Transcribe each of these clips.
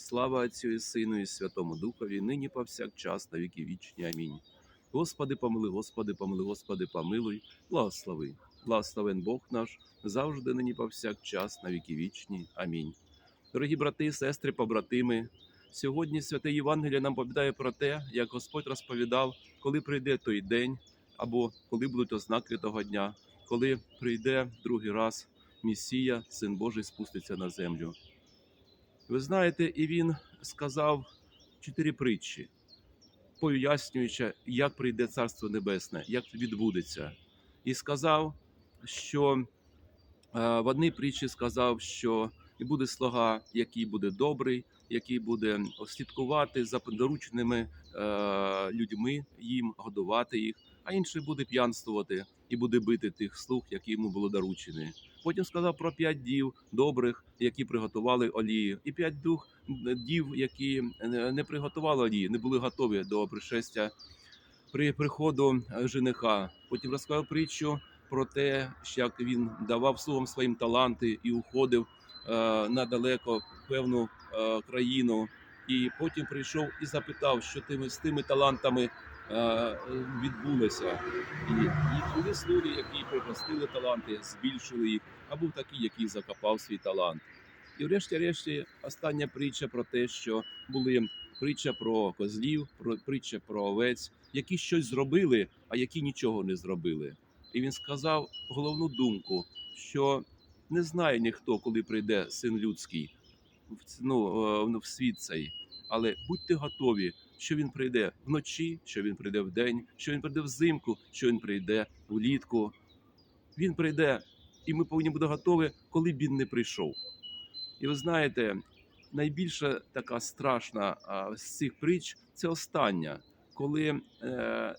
Слава Отцю і Сину, і Святому Духові, нині повсякчас, на віки вічні. Амінь. Господи, помилуй, Господи, помилуй, Господи, помилуй, благослови. Благословен Бог наш, завжди нині повсякчас, на віки вічні. Амінь. Дорогі брати, сестри, побратими, сьогодні святе Євангеліє нам повідає про те, як Господь розповідав, коли прийде той день, або коли будуть ознаки того дня, коли прийде другий раз Месія, Син Божий, спуститься на землю. Ви знаєте, і він сказав чотири притчі, пояснюючи, як прийде Царство Небесне, як відбудеться. І сказав, що е, в одній притчі сказав, що буде слуга, який буде добрий, який буде слідкувати за дорученими е, людьми їм, годувати їх, а інший буде п'янствувати і буде бити тих слуг, які йому було доручені. Потім сказав про п'ять дів добрих, які приготували олію, і п'ять дух дів, які е, не приготували олії, не були готові до пришестя при приходу е, жениха. Потім розказав притчу про те, що як він давав слугам своїм таланти і уходив е, на далеко певну е, країну. І потім прийшов і запитав, що тими з тими талантами е, відбулося. І їх були слуги, які пригостили таланти, збільшили їх, а був такий, який закопав свій талант. І врешті-решті остання притча про те, що були притча про козлів, про притча про овець, які щось зробили, а які нічого не зробили. І він сказав головну думку, що не знає ніхто, коли прийде син людський ну, е, в світ цей, але будьте готові, що він прийде вночі, що він прийде вдень, що він прийде взимку, що він прийде влітку. Він прийде, і ми повинні бути готові, коли б він не прийшов. І ви знаєте, найбільша така страшна з цих притч це остання, коли е,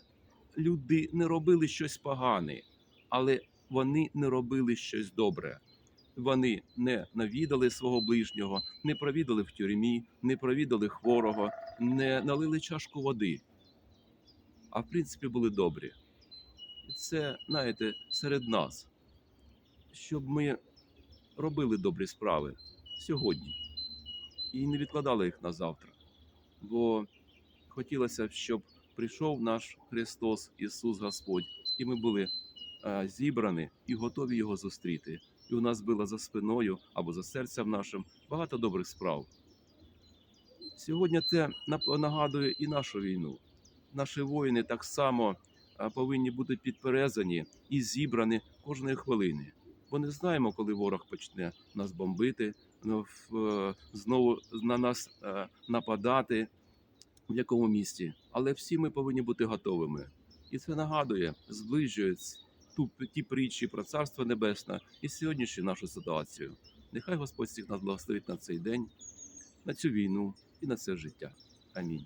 люди не робили щось погане, але вони не робили щось добре. Вони не навідали свого ближнього, не провідали в тюрмі, не провідали хворого, не налили чашку води, а в принципі були добрі. І це, знаєте, серед нас, щоб ми робили добрі справи сьогодні і не відкладали їх на завтра. Бо хотілося б, щоб прийшов наш Христос Ісус Господь, і ми були е, зібрані і готові Його зустріти. І у нас було за спиною або за серцем нашим багато добрих справ. Сьогодні це нагадує і нашу війну. Наші воїни так само повинні бути підперезані і зібрані кожної хвилини. Бо не знаємо, коли ворог почне нас бомбити, ну, е, знову на нас е, нападати, в якому місці. Але всі ми повинні бути готовими. І це нагадує, зближує ц- ту, ті притчі про Царство Небесне і сьогоднішню нашу ситуацію. Нехай Господь всіх нас благословить на цей день, на цю війну і на це життя. Амінь.